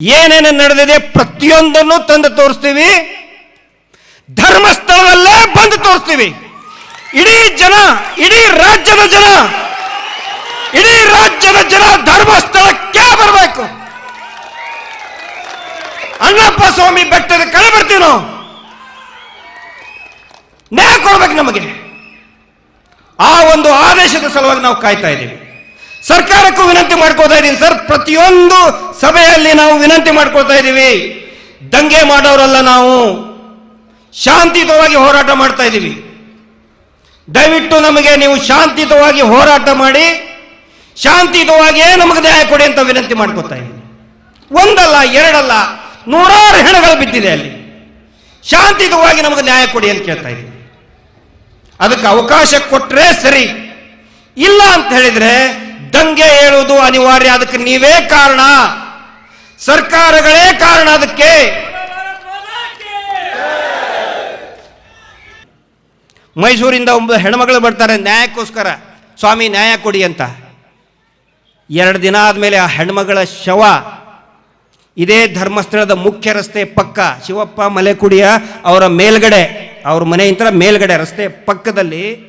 ಏನೇನು ನಡೆದಿದೆ ಪ್ರತಿಯೊಂದನ್ನು ತಂದು ತೋರಿಸ್ತೀವಿ. ಧರ್ಮಸ್ಥಳದಲ್ಲೇ ಬಂದು ತೋರಿಸ್ತೀವಿ. ಇಡೀ ಜನ, ಇಡೀ ರಾಜ್ಯದ ಜನ, ಇಡೀ ರಾಜ್ಯದ ಜನ ಧರ್ಮಸ್ಥಳಕ್ಕೆ ಬರಬೇಕು. ಅಣ್ಣಪ್ಪ ಸ್ವಾಮಿ ಬೆಟ್ಟದ ಕಳೆ ಬರ್ತೀವಿ ನಾವು. ನ್ಯಾಯ ಕೊಡ್ಬೇಕು ನಮಗೆ. ಆ ಒಂದು ಆದೇಶದ ಸಲುವಾಗಿ ನಾವು ಕಾಯ್ತಾ ಇದ್ದೀವಿ. ಸರ್ಕಾರಕ್ಕೂ ವಿನಂತಿ ಮಾಡ್ಕೋತಾ ಇದ್ದೀನಿ ಸರ್, ಪ್ರತಿಯೊಂದು ಸಭೆಯಲ್ಲಿ ನಾವು ವಿನಂತಿ ಮಾಡ್ಕೊಳ್ತಾ ಇದ್ದೀವಿ. ದಂಗೆ ಮಾಡೋರಲ್ಲ ನಾವು. ಶಾಂತಿಯುತವಾಗಿ ಹೋರಾಟ ಮಾಡ್ತಾ ಇದ್ದೀವಿ. ದಯವಿಟ್ಟು ನಮಗೆ ನೀವು ಶಾಂತಿಯುತವಾಗಿ ಹೋರಾಟ ಮಾಡಿ ಶಾಂತಿಯುತವಾಗಿಯೇ ನಮಗೆ ನ್ಯಾಯ ಕೊಡಿ ಅಂತ ವಿನಂತಿ ಮಾಡ್ಕೊತಾ ಇದ್ದೀನಿ. ಒಂದಲ್ಲ, ಎರಡಲ್ಲ, ನೂರಾರು ಹೆಣಗಳು ಬಿದ್ದಿದೆ ಅಲ್ಲಿ. ಶಾಂತಿಯುತವಾಗಿ ನಮಗೆ ನ್ಯಾಯ ಕೊಡಿ ಅಂತ ಕೇಳ್ತಾ ಇದ್ದೀನಿ. ಅದಕ್ಕೆ ಅವಕಾಶ ಕೊಟ್ಟರೆ ಸರಿ. ಇಲ್ಲ ಅಂತ ಹೇಳಿದ್ರೆ, ದಂಗೆ ಹೇಳುವುದು ಅನಿವಾರ್ಯ. ಅದಕ್ಕೆ ನೀವೇ ಕಾರಣ. ಸರ್ಕಾರಗಳೇ ಕಾರಣ ಅದಕ್ಕೆ. ಮೈಸೂರಿಂದ ಒಬ್ಬ ಹೆಣ್ಮಗಳು ಬರ್ತಾರೆ, ನ್ಯಾಯಕ್ಕೋಸ್ಕರ. ಸ್ವಾಮಿ, ನ್ಯಾಯ ಕೊಡಿ ಅಂತ. ಎರಡು ದಿನ ಆದಮೇಲೆ ಆ ಹೆಣ್ಮಗಳ ಶವ, ಇದೇ ಧರ್ಮಸ್ಥಳದ ಮುಖ್ಯ ರಸ್ತೆ ಪಕ್ಕ, ಶಿವಪ್ಪ ಮಲೆಕುಡಿಯ ಅವರ ಮೇಲ್ಗಡೆ, ಅವ್ರ ಮನೆಯಿಂದ ಮೇಲ್ಗಡೆ ರಸ್ತೆ ಪಕ್ಕದಲ್ಲಿ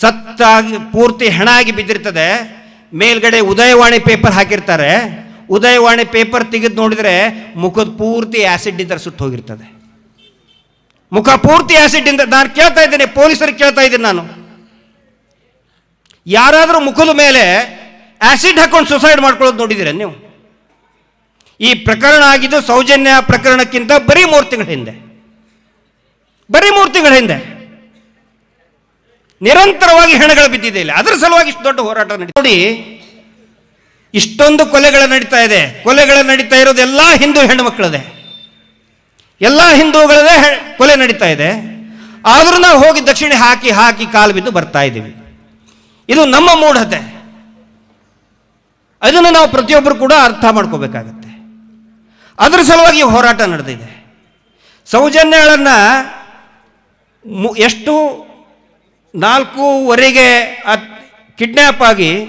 ಸತ್ತಾಗಿ, ಪೂರ್ತಿ ಹೆಣ ಆಗಿ ಬಿದ್ದಿರ್ತದೆ. ಮೇಲ್ಗಡೆ ಉದಯವಾಣಿ ಪೇಪರ್ ಹಾಕಿರ್ತಾರೆ. ಉದಯವಾಣಿ ಪೇಪರ್ ತೆಗೆದು ನೋಡಿದ್ರೆ ಮುಖದ ಪೂರ್ತಿ ಆಸಿಡ್ ಇದ್ದರೆ ಸುಟ್ಟು ಹೋಗಿರ್ತದೆ. ಮುಖ ಪೂರ್ತಿ ಆಸಿಡ್ ಇಂದ ನಾನು ಕೇಳ್ತಾ ಇದ್ದೇನೆ ಪೊಲೀಸರಿಗೆ ಕೇಳ್ತಾ ಇದ್ದೀನಿ ನಾನು. ಯಾರಾದರೂ ಮುಖದ ಮೇಲೆ ಆ್ಯಸಿಡ್ ಹಾಕೊಂಡು ಸುಸೈಡ್ ಮಾಡ್ಕೊಳ್ಳೋದು ನೋಡಿದ್ದೀರ ನೀವು? ಈ ಪ್ರಕರಣ ಆಗಿದ್ದು ಸೌಜನ್ಯ ಪ್ರಕರಣಕ್ಕಿಂತ ಬರೀ ಮೂರು ತಿಂಗಳ ಹಿಂದೆ. ಬರೀ ಮೂರು ತಿಂಗಳ ಹಿಂದೆ. ನಿರಂತರವಾಗಿ ಹೆಣಗಳು ಬಿದ್ದಿದೆ ಇಲ್ಲಿ. ಅದರ ಸಲುವಾಗಿ ಇಷ್ಟು ದೊಡ್ಡ ಹೋರಾಟ ನೋಡಿ ಇಷ್ಟೊಂದು ಕೊಲೆಗಳು ನಡೀತಾ ಇದೆ. ಕೊಲೆಗಳು ನಡೀತಾ ಇರೋದು ಎಲ್ಲ ಹಿಂದೂ ಹೆಣ್ಣುಮಕ್ಕಳದೇ. ಎಲ್ಲ ಹಿಂದೂಗಳದೇ ಕೊಲೆ ನಡೀತಾ ಇದೆ. ಆದರೂ ನಾವು ಹೋಗಿ ದಕ್ಷಿಣ ಹಾಕಿ ಹಾಕಿ ಕಾಲು ಬಿದ್ದು ಬರ್ತಾ ಇದ್ದೀವಿ. ಇದು ನಮ್ಮ ಮೂಢತೆ. ಅದನ್ನು ನಾವು ಪ್ರತಿಯೊಬ್ಬರು ಕೂಡ ಅರ್ಥ ಮಾಡ್ಕೋಬೇಕಾಗತ್ತೆ. ಅದರ ಸಲುವಾಗಿ ಹೋರಾಟ ನಡೆದಿದೆ. ಸೌಜನ್ಯಗಳನ್ನು ಎಷ್ಟು ನಾಲ್ಕೂವರೆಗೆ ಕಿಡ್ನ್ಯಾಪ್ ಆಗಿ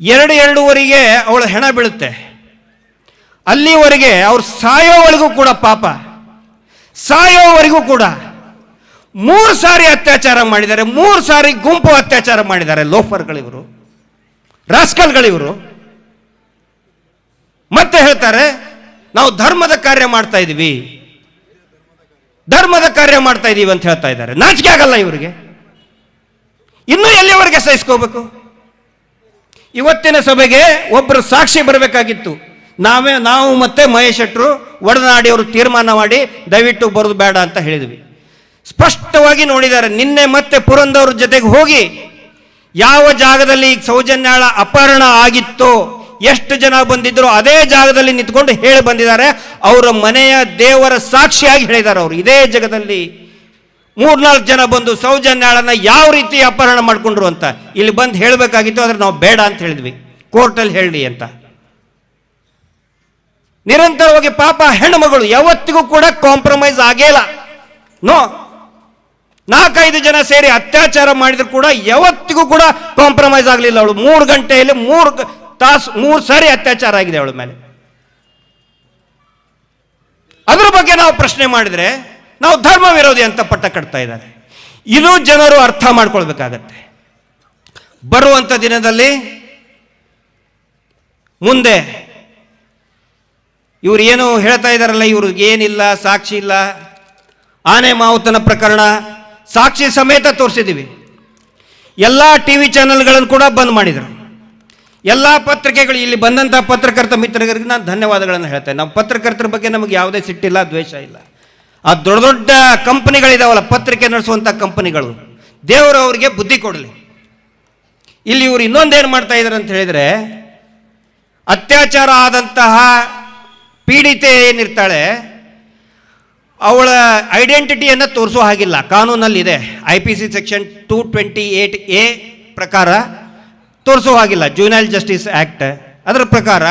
ಎರಡು ಎರಡೂವರೆಗೆ ಅವಳ ಹೆಣ ಬೀಳುತ್ತೆ. ಅಲ್ಲಿವರೆಗೆ ಅವ್ರು ಸಾಯೋವರೆಗೂ ಕೂಡ ಪಾಪ. ಸಾಯೋವರೆಗೂ ಕೂಡ. ಮೂರು ಸಾರಿ ಅತ್ಯಾಚಾರ ಮಾಡಿದ್ದಾರೆ, ಮೂರು ಸಾರಿ ಗುಂಪು ಅತ್ಯಾಚಾರ ಮಾಡಿದ್ದಾರೆ, ಲೋಫರ್ಗಳಿವರು, ರಾಸ್ಕಲ್ಗಳಿವರು. ಮತ್ತೆ ಹೇಳ್ತಾರೆ, ನಾವು ಧರ್ಮದ ಕಾರ್ಯ ಮಾಡ್ತಾ ಇದ್ದೀವಿ ಧರ್ಮದ ಕಾರ್ಯ ಮಾಡ್ತಾ ಇದ್ದೀವಿ ಅಂತ ಹೇಳ್ತಾ ಇದ್ದಾರೆ. ನಾಚಿಕೆ ಆಗಲ್ಲ ಇವರಿಗೆ. ಇನ್ನೂ ಎಲ್ಲಿವರೆಗೆ ಸಹಿಸ್ಕೋಬೇಕು? ಇವತ್ತಿನ ಸಭೆಗೆ ಒಬ್ಬರು ಸಾಕ್ಷಿ ಬರಬೇಕಾಗಿತ್ತು. ನಾವೇ, ನಾವು ಮತ್ತೆ ಮಹೇಶ್ ಶೆಟ್ಟರು ಒಡನಾಡಿಯವರು ತೀರ್ಮಾನ ಮಾಡಿ ದಯವಿಟ್ಟು ಬರೋದು ಬೇಡ ಅಂತ ಹೇಳಿದ್ವಿ. ಸ್ಪಷ್ಟವಾಗಿ ನೋಡಿದ್ದಾರೆ, ನಿನ್ನೆ ಮತ್ತೆ ಪುರಂದವ್ರ ಜೊತೆಗೆ ಹೋಗಿ ಯಾವ ಜಾಗದಲ್ಲಿ ಈಗ ಸೌಜನ್ಯಾಳ ಅಪಹರಣ ಆಗಿತ್ತೋ, ಎಷ್ಟು ಜನ ಬಂದಿದ್ರು ಅದೇ ಜಾಗದಲ್ಲಿ ನಿಂತ್ಕೊಂಡು ಹೇಳಿ ಬಂದಿದ್ದಾರೆ. ಅವರ ಮನೆಯ ದೇವರ ಸಾಕ್ಷಿಯಾಗಿ ಹೇಳಿದ್ದಾರೆ ಅವರು. ಇದೇ ಜಗದಲ್ಲಿ ಮೂರ್ನಾಲ್ಕು ಜನ ಬಂದು ಸೌಜನ್ಯಾಳನ್ನ ಯಾವ ರೀತಿ ಅಪಹರಣ ಮಾಡ್ಕೊಂಡ್ರು ಅಂತ ಇಲ್ಲಿ ಬಂದು ಹೇಳಬೇಕಾಗಿತ್ತು, ಆದ್ರೆ ನಾವು ಬೇಡ ಅಂತ ಹೇಳಿದ್ವಿ. ಕೋರ್ಟಲ್ಲಿ ಹೇಳಿ ಅಂತ. ನಿರಂತರವಾಗಿ ಪಾಪ ಹೆಣ್ಣುಮಗಳು ಯಾವತ್ತಿಗೂ ಕೂಡ ಕಾಂಪ್ರಮೈಸ್ ಆಗೇ ಇಲ್ಲ. ನೋ, ನಾಲ್ಕೈದು ಜನ ಸೇರಿ ಅತ್ಯಾಚಾರ ಮಾಡಿದ್ರು ಕೂಡ ಯಾವತ್ತಿಗೂ ಕೂಡ ಕಾಂಪ್ರಮೈಸ್ ಆಗಲಿಲ್ಲ ಅವಳು. ಮೂರು ಗಂಟೆಯಲ್ಲಿ ಮೂರು ತಾಸು, ಮೂರು ಸಾರಿ ಅತ್ಯಾಚಾರ ಆಗಿದೆ ಅವಳ ಮೇಲೆ. ಅದ್ರ ಬಗ್ಗೆ ನಾವು ಪ್ರಶ್ನೆ ಮಾಡಿದ್ರೆ ನಾವು ಧರ್ಮ ವಿರೋಧಿ ಅಂತ ಪಟ್ಟ ಕಟ್ತಾ ಇದ್ದಾರೆ. ಇದು ಜನರು ಅರ್ಥ ಮಾಡ್ಕೊಳ್ಬೇಕಾಗತ್ತೆ. ಬರುವಂಥ ದಿನದಲ್ಲಿ ಮುಂದೆ ಇವರು ಏನು ಹೇಳ್ತಾ ಇದ್ದಾರಲ್ಲ ಇವ್ರಿಗೆ ಏನಿಲ್ಲ, ಸಾಕ್ಷಿ ಇಲ್ಲ. ಆನೆ ಮಾವುತನ ಪ್ರಕರಣ ಸಾಕ್ಷಿ ಸಮೇತ ತೋರಿಸಿದ್ದೀವಿ ಎಲ್ಲ ಟಿ ವಿ ಚಾನೆಲ್ಗಳನ್ನು ಕೂಡ ಬಂದ್ ಮಾಡಿದರು. ಎಲ್ಲ ಪತ್ರಿಕೆಗಳು, ಇಲ್ಲಿ ಬಂದಂಥ ಪತ್ರಕರ್ತ ಮಿತ್ರರಿಗೆ ನಾನು ಧನ್ಯವಾದಗಳನ್ನು ಹೇಳ್ತೇನೆ. ನಮ್ಮ ಪತ್ರಕರ್ತರ ಬಗ್ಗೆ ನಮಗೆ ಯಾವುದೇ ಸಿಟ್ಟಿಲ್ಲ, ದ್ವೇಷ ಇಲ್ಲ. ಆ ದೊಡ್ಡ ದೊಡ್ಡ ಕಂಪನಿಗಳಿದಾವಲ್ಲ, ಪತ್ರಿಕೆ ನಡೆಸುವಂಥ ಕಂಪನಿಗಳು. ದೇವರು ಅವರಿಗೆ ಬುದ್ಧಿ ಕೊಡಲಿ. ಇಲ್ಲಿ ಇವರು ಇನ್ನೊಂದೇನು ಮಾಡ್ತಾ ಇದ್ದಾರೆ ಅಂತ ಹೇಳಿದರೆ, ಅತ್ಯಾಚಾರ ಆದಂತಹ ಪೀಡಿತೆ ಏನಿರ್ತಾಳೆ, ಅವಳ ಐಡೆಂಟಿಟಿಯನ್ನು ತೋರಿಸೋ ಹಾಗಿಲ್ಲ. ಕಾನೂನಲ್ಲಿದೆ. I P C section two twenty eight A ಪ್ರಕಾರ ತೋರಿಸೋ ಹಾಗಿಲ್ಲ. ಜೂನೈಲ್ ಜಸ್ಟಿಸ್ ಆ್ಯಕ್ಟ್ ಅದರ ಪ್ರಕಾರ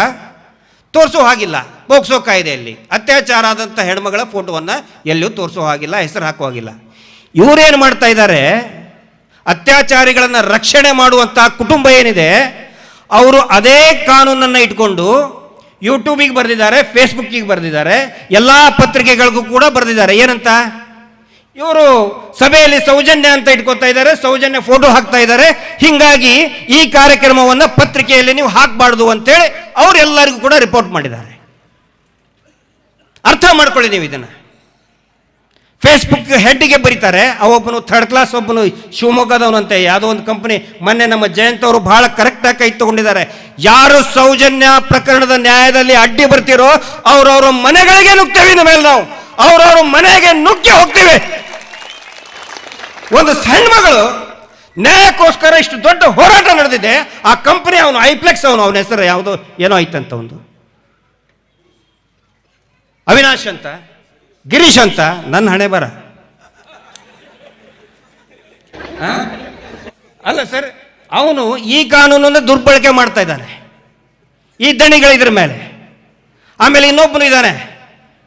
ತೋರಿಸೋ ಹಾಗಿಲ್ಲ. ಪೋಕ್ಸೋ ಕಾಯ್ದೆಯಲ್ಲಿ ಅತ್ಯಾಚಾರ ಆದಂಥ ಹೆಣ್ಮಗಳ ಫೋಟೋವನ್ನು ಎಲ್ಲೂ ತೋರಿಸೋ ಹಾಗಿಲ್ಲ, ಹೆಸರು ಹಾಕೋ ಹಾಗಿಲ್ಲ. ಇವರೇನು ಮಾಡ್ತಾ ಇದ್ದಾರೆ ಅತ್ಯಾಚಾರಿಗಳನ್ನು ರಕ್ಷಣೆ ಮಾಡುವಂಥ ಕುಟುಂಬ ಏನಿದೆ, ಅವರು ಅದೇ ಕಾನೂನನ್ನು ಇಟ್ಕೊಂಡು ಯೂಟ್ಯೂಬಿಗೆ ಬರೆದಿದ್ದಾರೆ, ಫೇಸ್ಬುಕ್ಕಿಗೆ ಬರೆದಿದ್ದಾರೆ, ಎಲ್ಲ ಪತ್ರಿಕೆಗಳಿಗೂ ಕೂಡ ಬರೆದಿದ್ದಾರೆ. ಏನಂತ? ಇವರು ಸಭೆಯಲ್ಲಿ ಸೌಜನ್ಯ ಅಂತ ಇಟ್ಕೊತಾ ಇದ್ದಾರೆ, ಸೌಜನ್ಯ ಫೋಟೋ ಹಾಕ್ತಾ ಇದ್ದಾರೆ. ಹಿಂಗಾಗಿ ಈ ಕಾರ್ಯಕ್ರಮವನ್ನು ಪತ್ರಿಕೆಯಲ್ಲಿ ನೀವು ಹಾಕಬಾರ್ದು ಅಂತೇಳಿ ಅವರೆಲ್ಲರಿಗೂ ಕೂಡ ರಿಪೋರ್ಟ್ ಮಾಡಿದ್ದಾರೆ. ಅರ್ಥ ಮಾಡ್ಕೊಳ್ಳಿ ನೀವು ಇದನ್ನು. ಫೇಸ್ಬುಕ್ ಹೆಡ್ಗೆ ಬರೀತಾರೆ ಒಬ್ಬನು ಥರ್ಡ್ ಕ್ಲಾಸ್ ಒಬ್ಬನು ಶಿವಮೊಗ್ಗದವನಂತೆ ಯಾವುದೋ ಒಂದು ಕಂಪನಿ ಮೊನ್ನೆ ನಮ್ಮ ಜಯಂತ್ ಅವರು ಬಹಳ ಕರೆಕ್ಟಾಗಿ ಕೈ ತಗೊಂಡಿದ್ದಾರೆ. ಯಾರು ಸೌಜನ್ಯ ಪ್ರಕರಣದ ನ್ಯಾಯದಲ್ಲಿ ಅಡ್ಡಿ ಬರ್ತಿರೋ, ಅವ್ರವ್ರ ಮನೆಗಳಿಗೆ ನುಗ್ತೇವೆ ಇನ್ನು ಮೇಲೆ ನಾವು. ಅವ್ರವ್ರ ಮನೆಗೆ ನುಗ್ಗಿ ಹೋಗ್ತೇವೆ. ಒಂದು ಸಣ್ಣ ಮಗಳು ನ್ಯಾಯಕ್ಕೋಸ್ಕರ ಇಷ್ಟು ದೊಡ್ಡ ಹೋರಾಟ ನಡೆದಿದೆ, ಆ ಕಂಪನಿ ಅವನು, ಐಪ್ಲೆಕ್ಸ್ ಅವನು, ಅವನ ಹೆಸರು ಯಾವುದು, ಏನೋ ಐತಂತ ಒಂದು. ಅವಿನಾಶ್ ಅಂತ, ಗಿರೀಶ್ ಅಂತ, ನನ್ನ ಹಣೆ ಬರ. ಅಲ್ಲ ಸರ್, ಅವನು ಈ ಕಾನೂನನ್ನು ದುರ್ಬಳಕೆ ಮಾಡ್ತಾ ಇದ್ದಾನೆ. ಈ ದಣಿಗಳಿದ್ರ ಮೇಲೆ. ಆಮೇಲೆ ಇನ್ನೊಬ್ಬನು ಇದ್ದಾನೆ,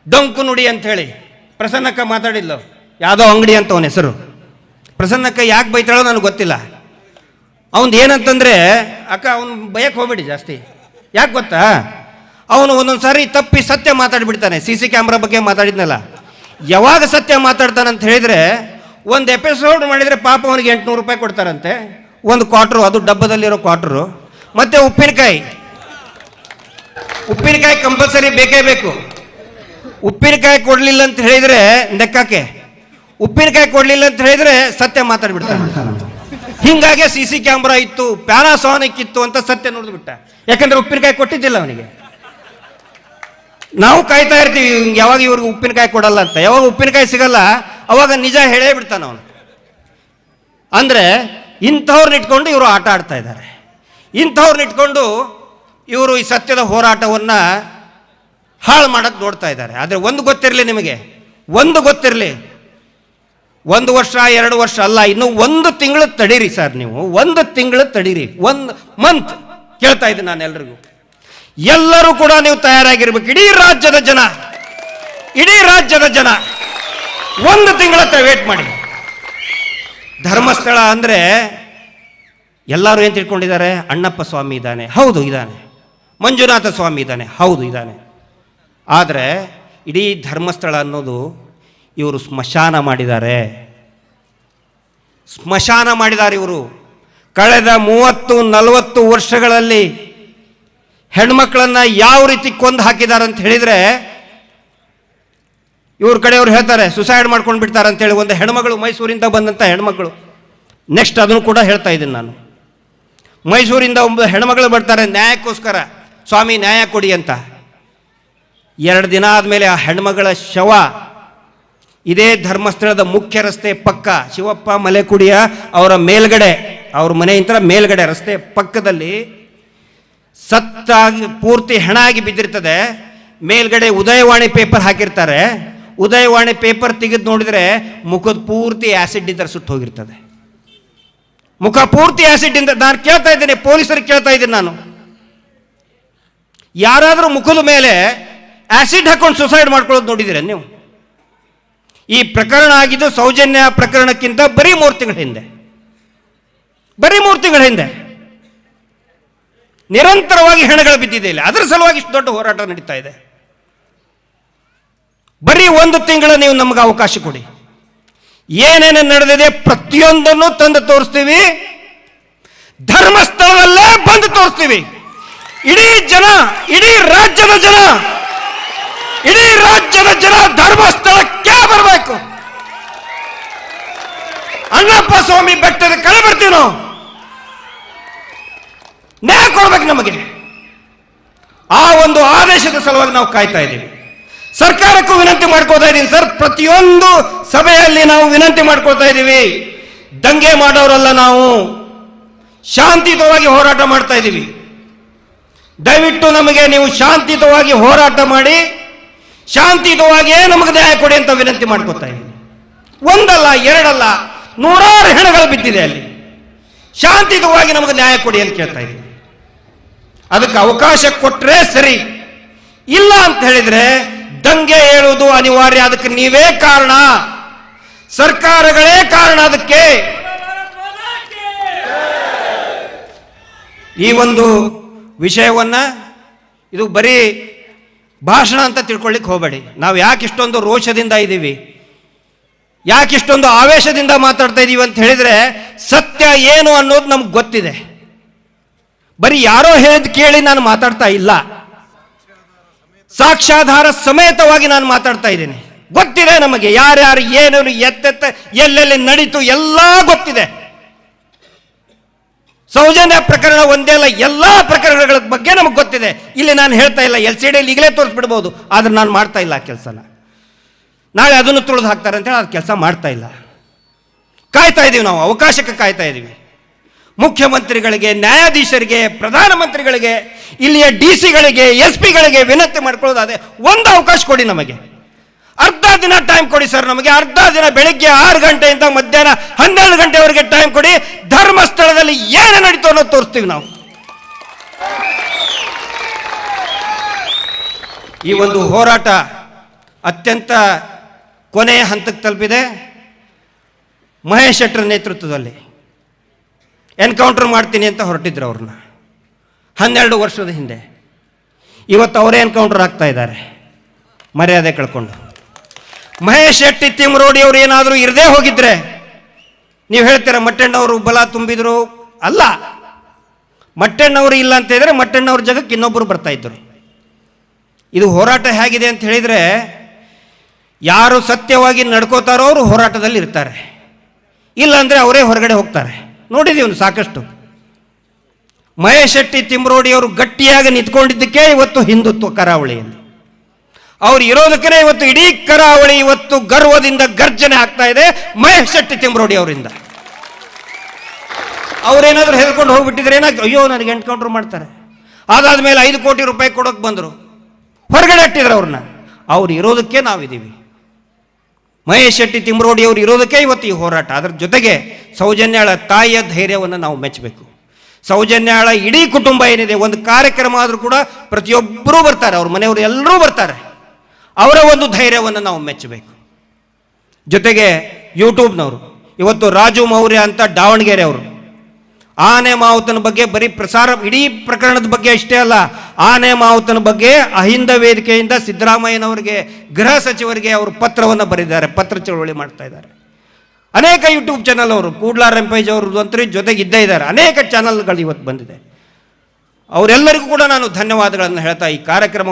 ಡೊಂಕು ನುಡಿ ಅಂತ ಹೇಳಿ. ಪ್ರಸನ್ನಕ್ಕ ಮಾತಾಡಿದ್ಲು, ಯಾವುದೋ ಅಂಗಡಿ ಅಂತ ಅವನ ಹೆಸರು. ಪ್ರಸನ್ನಕ್ಕ ಯಾಕೆ ಬೈತಾಳೋ ನನಗೆ ಗೊತ್ತಿಲ್ಲ. ಅವನು ಏನಂತಂದ್ರೆ, ಅಕ್ಕ, ಅವನು ಬಯಕ್ಕೆ ಹೋಗ್ಬೇಡಿ ಜಾಸ್ತಿ. ಯಾಕೆ ಗೊತ್ತಾ? ಅವನು ಒಂದೊಂದು ಸಾರಿ ತಪ್ಪಿ ಸತ್ಯ ಮಾತಾಡಿಬಿಡ್ತಾನೆ. ಸಿ ಸಿ ಕ್ಯಾಮ್ರಾ ಬಗ್ಗೆ ಮಾತಾಡಿದ್ನಲ್ಲ. ಯಾವಾಗ ಸತ್ಯ ಮಾತಾಡ್ತಾನೆ ಅಂತ ಹೇಳಿದ್ರೆ, ಒಂದು ಎಪಿಸೋಡ್ ಮಾಡಿದರೆ ಪಾಪ ಅವನಿಗೆ ಎಂಟುನೂರು ರೂಪಾಯಿ ಕೊಡ್ತಾರಂತೆ. ಒಂದು ಕ್ವಾಟ್ರು ಅದು ಡಬ್ಬದಲ್ಲಿರೋ ಕ್ವಾಟ್ರು ಮತ್ತು ಉಪ್ಪಿನಕಾಯಿ. ಉಪ್ಪಿನಕಾಯಿ ಕಂಪಲ್ಸರಿ ಬೇಕೇ ಬೇಕು. ಉಪ್ಪಿನಕಾಯಿ ಕೊಡಲಿಲ್ಲ ಅಂತ ಹೇಳಿದರೆ ನೆಕ್ಕಕ್ಕೆ ಉಪ್ಪಿನಕಾಯಿ ಕೊಡಲಿಲ್ಲ ಅಂತ ಹೇಳಿದ್ರೆ ಸತ್ಯ ಮಾತಾಡ್ಬಿಡ್ತಾರೆ. ಹಿಂಗಾಗಿ ಸಿ ಸಿ ಕ್ಯಾಮ್ರಾ ಇತ್ತು ಪ್ಯಾರಾಸಾನಿಕ್ ಇತ್ತು ಅಂತ ಸತ್ಯ ನೋಡಿದ್ಬಿಟ್ಟ ಯಾಕಂದ್ರೆ ಉಪ್ಪಿನಕಾಯಿ ಕೊಟ್ಟಿದ್ದಿಲ್ಲ ಅವನಿಗೆ. ನಾವು ಕಾಯ್ತಾ ಇರ್ತೀವಿ ಯಾವಾಗ ಇವ್ರಿಗೆ ಉಪ್ಪಿನಕಾಯಿ ಕೊಡಲ್ಲ ಅಂತ. ಯಾವಾಗ ಉಪ್ಪಿನಕಾಯಿ ಸಿಗಲ್ಲ, ಅವಾಗ ನಿಜ ಹೇಳೇ ಬಿಡ್ತಾನೆ ಅವನು. ಅಂದ್ರೆ ಇಂಥವ್ರನ್ನ ಇಟ್ಕೊಂಡು ಇವರು ಆಟ ಆಡ್ತಾ ಇದ್ದಾರೆ. ಇಂಥವ್ರನ್ನ ಇಟ್ಕೊಂಡು ಇವರು ಈ ಸತ್ಯದ ಹೋರಾಟವನ್ನು ಹಾಳು ಮಾಡಕ್ಕೆ ನೋಡ್ತಾ ಇದ್ದಾರೆ. ಆದರೆ ಒಂದು ಗೊತ್ತಿರಲಿ ನಿಮಗೆ, ಒಂದು ಗೊತ್ತಿರಲಿ. ಒಂದು ವರ್ಷ, ಎರಡು ವರ್ಷ ಅಲ್ಲ, ಇನ್ನು ಒಂದು ತಿಂಗಳು ತಡೀರಿ ಸರ್ ನೀವು. ಒಂದು ತಿಂಗಳು ತಡೀರಿ. ಒಂದು ಮಂತ್ ಕೇಳ್ತಾ ಇದ್ದೀನಿ ನಾನು ಎಲ್ರಿಗೂ. ಎಲ್ಲರೂ ಕೂಡ ನೀವು ತಯಾರಾಗಿರ್ಬೇಕು. ಇಡೀ ರಾಜ್ಯದ ಜನ. ಇಡೀ ರಾಜ್ಯದ ಜನ. ಒಂದು ತಿಂಗಳ ವೇಟ್ ಮಾಡಿ. ಧರ್ಮಸ್ಥಳ ಅಂದರೆ ಎಲ್ಲರೂ ಏನು ತಿಳ್ಕೊಂಡಿದ್ದಾರೆ? ಅಣ್ಣಪ್ಪ ಸ್ವಾಮಿ ಇದ್ದಾನೆ. ಹೌದು, ಇದ್ದಾನೆ. ಮಂಜುನಾಥ ಸ್ವಾಮಿ ಇದ್ದಾನೆ. ಹೌದು, ಇದ್ದಾನೆ. ಆದರೆ ಇಡೀ ಧರ್ಮಸ್ಥಳ ಅನ್ನೋದು ಇವರು ಸ್ಮಶಾನ ಮಾಡಿದ್ದಾರೆ. ಸ್ಮಶಾನ ಮಾಡಿದ್ದಾರೆ ಇವರು. ಕಳೆದ ಮೂವತ್ತು, ನಲವತ್ತು ವರ್ಷಗಳಲ್ಲಿ ಹೆಣ್ಮಕ್ಳನ್ನು ಯಾವ ರೀತಿ ಕೊಂದು ಹಾಕಿದ್ದಾರೆ ಅಂತ ಹೇಳಿದ್ರೆ, ಇವ್ರ ಕಡೆಯವ್ರು ಹೇಳ್ತಾರೆ ಸುಸೈಡ್ ಮಾಡ್ಕೊಂಡು ಬಿಡ್ತಾರೆ ಅಂತೇಳಿ ಒಂದು ಹೆಣ್ಮಗಳು ಮೈಸೂರಿಂದ ಬಂದಂಥ ಹೆಣ್ಮಕ್ಳು. ನೆಕ್ಸ್ಟ್ ಅದನ್ನು ಕೂಡ ಹೇಳ್ತಾ ಇದ್ದೀನಿ ನಾನು. ಮೈಸೂರಿಂದ ಒಬ್ಬ ಹೆಣ್ಮಗಳು ಬರ್ತಾರೆ, ನ್ಯಾಯಕ್ಕೋಸ್ಕರ, ಸ್ವಾಮಿ ನ್ಯಾಯ ಕೊಡಿ ಅಂತ. ಎರಡು ದಿನ ಆದಮೇಲೆ ಆ ಹೆಣ್ಮಗಳ ಶವ ಇದೇ ಧರ್ಮಸ್ಥಳದ ಮುಖ್ಯ ರಸ್ತೆ ಪಕ್ಕ ಶಿವಪ್ಪ ಮಲೆಕುಡಿಯ ಅವರ ಮೇಲ್ಗಡೆ, ಅವ್ರ ಮನೆಯಿಂದ ಮೇಲ್ಗಡೆ ರಸ್ತೆ ಪಕ್ಕದಲ್ಲಿ ಸತ್ತಾಗಿ ಪೂರ್ತಿ ಹೆಣ ಆಗಿ ಬಿದ್ದಿರ್ತದೆ. ಮೇಲ್ಗಡೆ ಉದಯವಾಣಿ ಪೇಪರ್ ಹಾಕಿರ್ತಾರೆ. ಉದಯವಾಣಿ ಪೇಪರ್ ತೆಗೆದು ನೋಡಿದ್ರೆ ಮುಖದ ಪೂರ್ತಿ ಆಸಿಡ್ ಇದ್ದರೆ ಸುಟ್ಟು ಹೋಗಿರ್ತದೆ. ಮುಖ ಪೂರ್ತಿ ಆ್ಯಸಿಡ್ ಇಂದ ನಾನು ಕೇಳ್ತಾ ಇದ್ದೀನಿ ಪೊಲೀಸರಿಗೆ ಕೇಳ್ತಾ ಇದ್ದೀನಿ ನಾನು. ಯಾರಾದರೂ ಮುಖದ ಮೇಲೆ ಆ್ಯಸಿಡ್ ಹಾಕೊಂಡು ಸುಸೈಡ್ ಮಾಡ್ಕೊಳ್ಳೋದು ನೋಡಿದ್ದೀರ ನೀವು? ಈ ಪ್ರಕರಣ ಆಗಿದ್ದು ಸೌಜನ್ಯ ಪ್ರಕರಣಕ್ಕಿಂತ ಬರೀ ಮೂರು ತಿಂಗಳ ಹಿಂದೆ. ಬರೀ ಮೂರು ತಿಂಗಳ ಹಿಂದೆ. ನಿರಂತರವಾಗಿ ಹೆಣಗಳು ಬಿದ್ದಿದೆ ಇಲ್ಲಿ. ಅದರ ಸಲುವಾಗಿ ಇಷ್ಟು ದೊಡ್ಡ ಹೋರಾಟ ನಡೀತಾ ಇದೆ. ಬರೀ ಒಂದು ತಿಂಗಳ ನೀವು ನಮಗೆ ಅವಕಾಶ ಕೊಡಿ. ಏನೇನು ನಡೆದಿದೆ ಪ್ರತಿಯೊಂದನ್ನು ತಂದು ತೋರಿಸ್ತೀವಿ. ಧರ್ಮಸ್ಥಳದಲ್ಲೇ ಬಂದು ತೋರಿಸ್ತೀವಿ. ಇಡೀ ಜನ, ಇಡೀ ರಾಜ್ಯದ ಜನ ಇಡೀ ರಾಜ್ಯದ ಜನ ಧರ್ಮಸ್ಥಳಕ್ಕೆ ಬರಬೇಕು. ಅಣ್ಣಪ್ಪ ಸ್ವಾಮಿ ಬೆಟ್ಟದ ಕಡೆ ಬರ್ತೀವಿ ನಾವು. ನ್ಯಾಯ ಕೊಡ್ಬೇಕು ನಮಗೆ. ಆ ಒಂದು ಆದೇಶದ ಸಲುವಾಗಿ ನಾವು ಕಾಯ್ತಾ ಇದ್ದೀವಿ. ಸರ್ಕಾರಕ್ಕೂ ವಿನಂತಿ ಮಾಡ್ಕೋತಾ ಇದ್ದೀನಿ ಸರ್. ಪ್ರತಿಯೊಂದು ಸಭೆಯಲ್ಲಿ ನಾವು ವಿನಂತಿ ಮಾಡ್ಕೊಳ್ತಾ ಇದ್ದೀವಿ. ದಂಗೆ ಮಾಡೋರಲ್ಲ ನಾವು. ಶಾಂತಿಯುತವಾಗಿ ಹೋರಾಟ ಮಾಡ್ತಾ ಇದ್ದೀವಿ. ದಯವಿಟ್ಟು ನಮಗೆ ನೀವು ಶಾಂತಿಯುತವಾಗಿ ಹೋರಾಟ ಮಾಡಿ ಶಾಂತಿಯುತವಾಗಿಯೇ ನಮಗೆ ನ್ಯಾಯ ಕೊಡಿ ಅಂತ ವಿನಂತಿ ಮಾಡ್ಕೊತಾ ಇದ್ದೀನಿ. ಒಂದಲ್ಲ, ಎರಡಲ್ಲ, ನೂರಾರು ಹೆಣಗಳು ಬಿದ್ದಿದೆ ಅಲ್ಲಿ. ಶಾಂತಿಯುತವಾಗಿ ನಮಗೆ ನ್ಯಾಯ ಕೊಡಿ ಅಂತ ಕೇಳ್ತಾ ಇದ್ದೀನಿ. ಅದಕ್ಕೆ ಅವಕಾಶ ಕೊಟ್ಟರೆ ಸರಿ. ಇಲ್ಲ ಅಂತ ಹೇಳಿದ್ರೆ ದಂಗೆ ಹೇಳುವುದು ಅನಿವಾರ್ಯ. ಅದಕ್ಕೆ ನೀವೇ ಕಾರಣ. ಸರ್ಕಾರಗಳೇ ಕಾರಣ ಅದಕ್ಕೆ. ಈ ಒಂದು ವಿಷಯವನ್ನ ಇದು ಬರೀ ಭಾಷಣ ಅಂತ ತಿಳ್ಕೊಳ್ಳಿಕ್ಕೆ ಹೋಗಬೇಡಿ. ನಾವು ಯಾಕೆ ಇಷ್ಟೊಂದು ರೋಷದಿಂದ ಇದ್ದೀವಿ ಯಾಕೆ ಇಷ್ಟೊಂದು ಆವೇಶದಿಂದ ಮಾತಾಡ್ತಾ ಇದ್ದೀವಿ ಅಂತ ಹೇಳಿದರೆ ಸತ್ಯ ಏನು ಅನ್ನೋದು ನಮ್ಗೆ ಗೊತ್ತಿದೆ. ಬರೀ ಯಾರೋ ಹೇಳಿದ್ ಕೇಳಿ ನಾನು ಮಾತಾಡ್ತಾ ಇಲ್ಲ. ಸಾಕ್ಷಾಧಾರ ಸಮೇತವಾಗಿ ನಾನು ಮಾತಾಡ್ತಾ ಇದ್ದೀನಿ. ಗೊತ್ತಿದೆ ನಮಗೆ ಯಾರ್ಯಾರು ಏನೇನು ಎತ್ತೆತ್ತ, ಎಲ್ಲೆಲ್ಲಿ ನಡೀತು ಎಲ್ಲ ಗೊತ್ತಿದೆ. ಸೌಜನ್ಯ ಪ್ರಕರಣ ಒಂದೇ ಅಲ್ಲ, ಎಲ್ಲ ಪ್ರಕರಣಗಳ ಬಗ್ಗೆ ನಮಗೆ ಗೊತ್ತಿದೆ. ಇಲ್ಲಿ ನಾನು ಹೇಳ್ತಾ ಇಲ್ಲ, ಎಲ್ ಸಿ ಡಿಯಲ್ಲಿ ಈಗಲೇ ತೋರಿಸ್ಬಿಡ್ಬೋದು, ಆದರೆ ನಾನು ಮಾಡ್ತಾ ಇಲ್ಲ ಆ ಕೆಲಸನ. ನಾಳೆ ಅದನ್ನು ತುಳಿದು ಹಾಕ್ತಾರೆ ಅಂತೇಳಿ ಅದು ಕೆಲಸ ಮಾಡ್ತಾ ಇಲ್ಲ. ಕಾಯ್ತಾ ಇದ್ದೀವಿ ನಾವು, ಅವಕಾಶಕ್ಕೆ ಕಾಯ್ತಾ ಇದ್ದೀವಿ ಮುಖ್ಯಮಂತ್ರಿಗಳಿಗೆ, ನ್ಯಾಯಾಧೀಶರಿಗೆ, ಪ್ರಧಾನಮಂತ್ರಿಗಳಿಗೆ, ಇಲ್ಲಿಯ ಡಿ ಸಿಗಳಿಗೆ ಎಸ್ ಪಿಗಳಿಗೆ ವಿನಂತಿ ಮಾಡ್ಕೊಳ್ಳೋದಾದ್ರೆ ಒಂದು ಅವಕಾಶ ಕೊಡಿ ನಮಗೆ. ಅರ್ಧ ದಿನ ಟೈಮ್ ಕೊಡಿ ಸರ್ ನಮಗೆ. ಅರ್ಧ ದಿನ ಬೆಳಿಗ್ಗೆ ಆರು ಗಂಟೆಯಿಂದ ಮಧ್ಯಾಹ್ನ ಹನ್ನೆರಡು ಗಂಟೆವರೆಗೆ ಟೈಮ್ ಕೊಡಿ. ಧರ್ಮಸ್ಥಳದಲ್ಲಿ ಏನು ನಡೀತು ಅನ್ನೋದು ತೋರಿಸ್ತೀವಿ ನಾವು. ಈ ಒಂದು ಹೋರಾಟ ಅತ್ಯಂತ ಕೊನೆಯ ಹಂತಕ್ಕೆ ತಲುಪಿದೆ. ಮಹೇಶ್ ಶೆಟ್ಟರ್ ನೇತೃತ್ವದಲ್ಲಿ. ಎನ್ಕೌಂಟರ್ ಮಾಡ್ತೀನಿ ಅಂತ ಹೊರಟಿದ್ರು ಅವ್ರನ್ನ. ಹನ್ನೆರಡು ವರ್ಷದ ಹಿಂದೆ. ಇವತ್ತು ಅವರೇ ಎನ್ಕೌಂಟರ್ ಆಗ್ತಾ ಇದ್ದಾರೆ. ಮರ್ಯಾದೆ ಕಳ್ಕೊಂಡು. ಮಹೇಶ್ ಶೆಟ್ಟಿ ತಿಮ್ಮರೋಡಿ ಅವರು ಏನಾದರೂ ಇರದೇ ಹೋಗಿದ್ರೆ, ನೀವು ಹೇಳ್ತೀರಾ ಮಟ್ಟಣ್ಣವರು ಬಲ ತುಂಬಿದ್ರು? ಅಲ್ಲ. ಮಟ್ಟಣ್ಣವರು ಇಲ್ಲ ಅಂತ ಹೇಳಿದ್ರೆ ಮಟ್ಟಣ್ಣವ್ರ ಜಾಗಕ್ಕೆ ಇನ್ನೊಬ್ಬರು ಬರ್ತಾ ಇದ್ದರು ಇದು ಹೋರಾಟ ಹೇಗಿದೆ ಅಂತ ಹೇಳಿದರೆ, ಯಾರು ಸತ್ಯವಾಗಿ ನಡ್ಕೋತಾರೋ ಅವರು ಹೋರಾಟದಲ್ಲಿ ಇರ್ತಾರೆ. ಇಲ್ಲಾಂದರೆ ಅವರೇ ಹೊರಗಡೆ ಹೋಗ್ತಾರೆ. ನೋಡಿದ್ದೀವಿ ಸಾಕಷ್ಟು. ಮಹೇಶ್ ಶೆಟ್ಟಿ ತಿಮ್ರೋಡಿ ಅವರು ಗಟ್ಟಿಯಾಗಿ ನಿಂತ್ಕೊಂಡಿದ್ದಕ್ಕೆ ಇವತ್ತು ಹಿಂದುತ್ವ ಕರಾವಳಿಯಲ್ಲಿ. ಅವ್ರು ಇರೋದಕ್ಕೇ ಇವತ್ತು ಇಡೀ ಕರಾವಳಿ ಇವತ್ತು ಗರ್ವದಿಂದ ಗರ್ಜನೆ ಆಗ್ತಾ ಇದೆ, ಮಹೇಶ್ ಶೆಟ್ಟಿ ತಿಂಬ್ರೋಡಿ ಅವರಿಂದ. ಅವ್ರೇನಾದ್ರೂ ಹೇಳ್ಕೊಂಡು ಹೋಗ್ಬಿಟ್ಟಿದ್ರೆ ಏನಾಗ ಅಯ್ಯೋ, ನನಗೆ ಎನ್ಕೌಂಟರ್ ಮಾಡ್ತಾರೆ. ಅದಾದ್ಮೇಲೆ ಐದು ಕೋಟಿ ರೂಪಾಯಿ ಕೊಡೋಕೆ ಬಂದರು. ಹೊರಗಡೆ ಇಟ್ಟಿದ್ರು ಅವ್ರನ್ನ ಅವ್ರು ಇರೋದಕ್ಕೆ ನಾವಿದ್ದೀವಿ. ಮಹೇಶ್ ಶೆಟ್ಟಿ ತಿಮ್ರೋಡಿ ಅವರು ಇರೋದಕ್ಕೆ ಇವತ್ತು ಈ ಹೋರಾಟ. ಅದರ ಜೊತೆಗೆ ಸೌಜನ್ಯಾಳ ತಾಯಿಯ ಧೈರ್ಯವನ್ನು ನಾವು ಮೆಚ್ಚಬೇಕು. ಸೌಜನ್ಯಾಳ ಇಡೀ ಕುಟುಂಬ ಏನಿದೆ, ಒಂದು ಕಾರ್ಯಕ್ರಮ ಆದರೂ ಕೂಡ ಪ್ರತಿಯೊಬ್ಬರೂ ಬರ್ತಾರೆ, ಅವ್ರ ಮನೆಯವರು ಎಲ್ಲರೂ ಬರ್ತಾರೆ. ಅವರ ಒಂದು ಧೈರ್ಯವನ್ನು ನಾವು ಮೆಚ್ಚಬೇಕು. ಜೊತೆಗೆ ಯೂಟ್ಯೂಬ್ನವರು, ಇವತ್ತು ರಾಜು ಮೌರ್ಯ ಅಂತ ದಾವಣಗೆರೆ ಅವರು ಆನೆ ಮಾವುತನ ಬಗ್ಗೆ ಬರೀ ಪ್ರಸಾರ, ಇಡೀ ಪ್ರಕರಣದ ಬಗ್ಗೆ ಅಷ್ಟೇ ಅಲ್ಲ, ಆನೆ ಮಾವುತನ ಬಗ್ಗೆ ಅಹಿಂದ ವೇದಿಕೆಯಿಂದ ಸಿದ್ದರಾಮಯ್ಯನವರಿಗೆ, ಗೃಹ ಸಚಿವರಿಗೆ ಅವರು ಪತ್ರವನ್ನು ಬರೆದಿದ್ದಾರೆ, ಪತ್ರ ಚಳವಳಿ ಮಾಡ್ತಾ ಇದ್ದಾರೆ. ಅನೇಕ ಯೂಟ್ಯೂಬ್ ಚಾನಲ್ ಅವರು ಕೂಡ್ಲಾ ರಂಪೇಜ್ ಅವರು ಜೊತೆಗೆ ಇದ್ದೇ ಇದ್ದಾರೆ. ಅನೇಕ ಚಾನಲ್ಗಳು ಇವತ್ತು ಬಂದಿದೆ. ಅವರೆಲ್ಲರಿಗೂ ಕೂಡ ನಾನು ಧನ್ಯವಾದಗಳನ್ನು ಹೇಳ್ತಾ ಈ ಕಾರ್ಯಕ್ರಮ